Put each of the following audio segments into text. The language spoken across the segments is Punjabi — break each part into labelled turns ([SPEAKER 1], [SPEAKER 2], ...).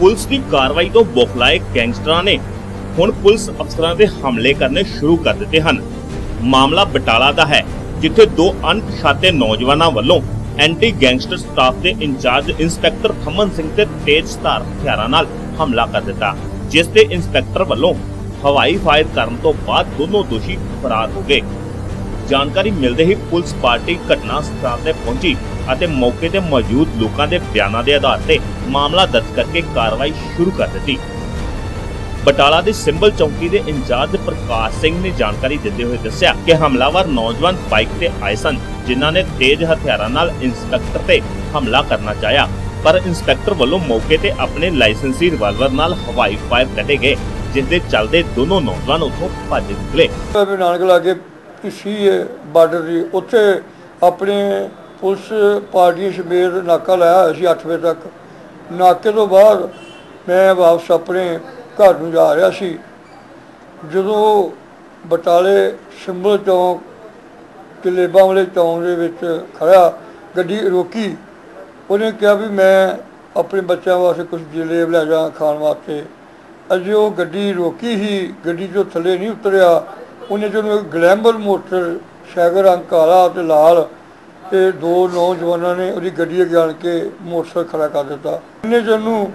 [SPEAKER 1] ਪੁਲਿਸ ਦੀ ਕਾਰਵਾਈ ਤੋਂ ਬੋਖਲਾਏ ਗੈਂਗਸਟਰਾਂ ਨੇ ਹੁਣ ਪੁਲਿਸ ਅਫਸਰਾਂ ਤੇ ਹਮਲੇ ਕਰਨੇ ਸ਼ੁਰੂ ਕਰ ਦਿੱਤੇ ਹਨ। ਮਾਮਲਾ ਬਟਾਲਾ ਦਾ ਹੈ, ਜਿੱਥੇ ਦੋ ਅਣਪਛਾਤੇ ਨੌਜਵਾਨਾਂ ਵੱਲੋਂ ਐਂਟੀ ਗੈਂਗਸਟਰ ਸਟਾਫ ਦੇ ਇੰਚਾਰਜ ਇੰਸਪੈਕਟਰ ਖਮਨ ਸਿੰਘ ਤੇ ਤੇਜ਼ ਧਾਰ ਹਥਿਆਰਾਂ ਨਾਲ ਹਮਲਾ ਕਰ ਦਿੱਤਾ, ਜਿਸ ਤੇ ਇੰਸਪੈਕਟਰ ਵੱਲੋਂ ਹਵਾਈ ਫਾਇਰ ਕਰਨ ਤੋਂ ਬਾਅਦ ਦੋਨੋਂ ਦੋਸ਼ੀ ਫਰਾਰ ਹੋ ਗਏ। ਜਾਣਕਾਰੀ ਮਿਲਦੇ ਹੀ ਪੁਲਿਸ ਪਾਰਟੀ ਘਟਨਾ ਸਥਾਨ ਤੇ ਪਹੁੰਚੀ। ਅਤੇ ਮੌਕੇ ਤੇ ਮੌਜੂਦ ਲੋਕਾਂ ਦੇ ਬਿਆਨਾਂ ਦੇ ਆਧਾਰ ਤੇ ਮਾਮਲਾ ਦਰਜ ਕਰਕੇ ਕਾਰਵਾਈ ਸ਼ੁਰੂ ਕਰ ਦਿੱਤੀ। ਬਟਾਲਾ ਦੇ ਸਿੰਬਲ ਚੌਂਕੀ ਦੇ ਇੰਚਾਰਜ ਪ੍ਰਕਾਸ਼ ਸਿੰਘ ਨੇ ਜਾਣਕਾਰੀ ਦਿੰਦੇ ਹੋਏ ਦੱਸਿਆ ਕਿ ਹਮਲਾਵਰ ਨੌਜਵਾਨ ਬਾਈਕ ਤੇ ਆਏ ਸਨ, ਜਿਨ੍ਹਾਂ ਨੇ ਤੇਜ਼ ਹਥਿਆਰਾਂ ਨਾਲ ਇੰਸਪੈਕਟਰ ਤੇ ਹਮਲਾ ਕਰਨਾ ਚਾਹਿਆ। ਪਰ ਇੰਸਪੈਕਟਰ ਵੱਲੋਂ ਮੌਕੇ ਤੇ ਆਪਣੇ ਲਾਇਸੈਂਸੀ ਰਿਵਾਲਵਰ ਨਾਲ ਹਵਾਈ ਫਾਇਰ ਕੱਢੇ ਗਏ ਜਿਸ ਦੇ ਚੱਲਦੇ ਦੋਨੋਂ ਨੌਜਵਾਨ ਉੱਥੋਂ ਭੱਜ ਨਿਕਲੇ।
[SPEAKER 2] ਨਾਨਕ ਲਾਗੇ ਪਿੱਛੀ ਬਾਰਡਰ ਦੀ, ਉੱਥੇ ਆਪਣੇ ਪੁਲਿਸ ਪਾਰਟੀ ਸਮੇਤ ਨਾਕਾ ਲਾਇਆ ਹੋਇਆ ਸੀ 8 ਵਜੇ ਤੱਕ। ਨਾਕੇ ਤੋਂ ਬਾਅਦ ਮੈਂ ਵਾਪਸ ਆਪਣੇ ਘਰ ਨੂੰ ਜਾ ਰਿਹਾ ਸੀ। ਜਦੋਂ ਬਟਾਲੇ ਸਿੰਬਲ ਚੌਂਕ ਕਿਲੇਬਾਂ ਵਾਲੇ ਚੌਂਕ ਦੇ ਵਿੱਚ ਖੜਾ ਗੱਡੀ ਰੋਕੀ। ਉਹਨੇ ਕਿਹਾ ਵੀ ਮੈਂ ਆਪਣੇ ਬੱਚਿਆਂ ਵਾਸਤੇ ਕੁਝ ਜਲੇਬ ਲੈ ਜਾ ਖਾਣ ਵਾਸਤੇ। ਅਜੇ ਉਹ ਗੱਡੀ ਰੋਕੀ ਹੀ ਗੱਡੀ ਤੋਂ ਥੱਲੇ ਨਹੀਂ ਉਤਰਿਆ। ਉਹਨੇ ਜਦੋਂ ਇੱਕ ਗਲੈਂਬਰ ਮੋਟਰ ਸ਼ੈਗਰ ਰੰਗ ਕਾਲਾ ਤੇ ਲਾਲ ਤੇ ਦੋ ਨੌਜਵਾਨਾਂ ਨੇ ਉਹਦੀ ਗੱਡੀ ਅੱਗੇ ਆਣ ਕੇ ਮੋਟਰਸਾਈਕਲ ਖੜਾ ਕਰ ਦਿੱਤਾ। ਇਹਨੇ ਜਿਹਨੂੰ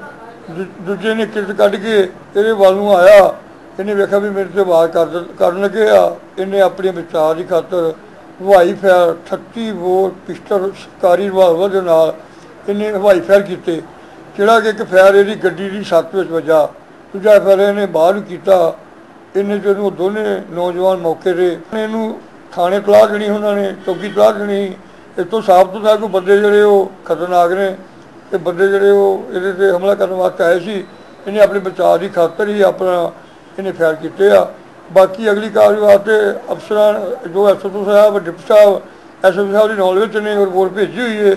[SPEAKER 2] ਦੂਜੇ ਨੇ ਕਿਰਤ ਕੱਢ ਕੇ ਇਹਦੇ ਵੱਲ ਨੂੰ ਆਇਆ। ਇਹਨੇ ਵੇਖਿਆ ਵੀ ਮੇਰੇ ਤੇ ਵਾਰ ਕਰ ਕਰਨ ਲੱਗੇ ਆ। ਇਹਨੇ ਆਪਣੇ ਵਿਚਾਰ ਦੀ ਖਾਤਰ ਹਵਾਈ ਫਾਇਰ 38 ਬੋਰ ਪਿਸਟਲ ਸਰਕਾਰੀ ਰਿਵਾਲਵਰ ਦੇ ਨਾਲ ਇਹਨੇ ਹਵਾਈ ਫਾਇਰ ਕੀਤੇ, ਜਿਹੜਾ ਕਿ ਇੱਕ ਫਾਇਰ ਇਹਦੀ ਗੱਡੀ ਦੀ ਛੱਤ ਵਿੱਚ ਵੱਜਾ। ਦੂਜਾ ਫਾਇਰ ਇਹਨੇ ਬਾਹਰ ਨੂੰ ਕੀਤਾ। ਇਹਨੇ ਜਦੋਂ ਦੋਨੇ ਨੌਜਵਾਨ ਮੌਕੇ ਤੇ ਇਹਨੂੰ ਥਾਣੇ ਤਲਾਹ ਦੇਣੀ, ਉਹਨਾਂ ਨੇ ਚੌਕੀ ਤਲਾਹ ਦੇਣੀ। ਇਸ ਤੋਂ ਸਾਫ਼ ਤੋਂ ਸਾਫ਼ ਬੰਦੇ ਜਿਹੜੇ ਉਹ ਖਤਰਨਾਕ ਨੇ ਤੇ ਬੰਦੇ ਜਿਹੜੇ ਉਹ ਇਹਦੇ ਤੇ ਹਮਲਾ ਕਰਨ ਵਾਸਤੇ ਆਏ ਸੀ, ਇਹਨੇ ਆਪਣੇ ਬਚਾਅ ਦੀ ਖਾਤਰ ਹੀ ਆਪਣਾ ਇਹਨੇ ਫੈਰ ਕੀਤੇ ਆ। ਬਾਕੀ ਅਗਲੀ ਕਾਰਵਾਈ ਵਾਸਤੇ ਅਫਸਰਾਂ, ਜੋ ਐਸਓਪੀ ਸਾਹਿਬ, ਡਿਪਟੀ ਸਾਹਿਬ ਐਸਓਪੀ ਸਾਹਿਬ ਦੀ ਨੌਲੇਜ ਚ ਨੇ ਰਿਪੋਰਟ ਭੇਜੀ ਹੋਈ ਹੈ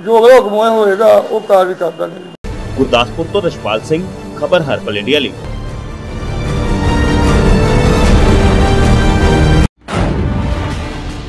[SPEAKER 2] ਜੋ ਅਗਲਾ ਹੁਕਮ ਹੋਏਗਾ, ਉਹ ਕਾਰਵਾਈ ਕਰ ਦਾਂਗੇ
[SPEAKER 1] ਗੁਰਦਾਸਪੁਰ ਤੋਂ ਰਸ਼ਪਾਲ ਸਿੰਘ, ਖਬਰ ਹਰਪਲ ਇੰਡੀਆ ਲਈ।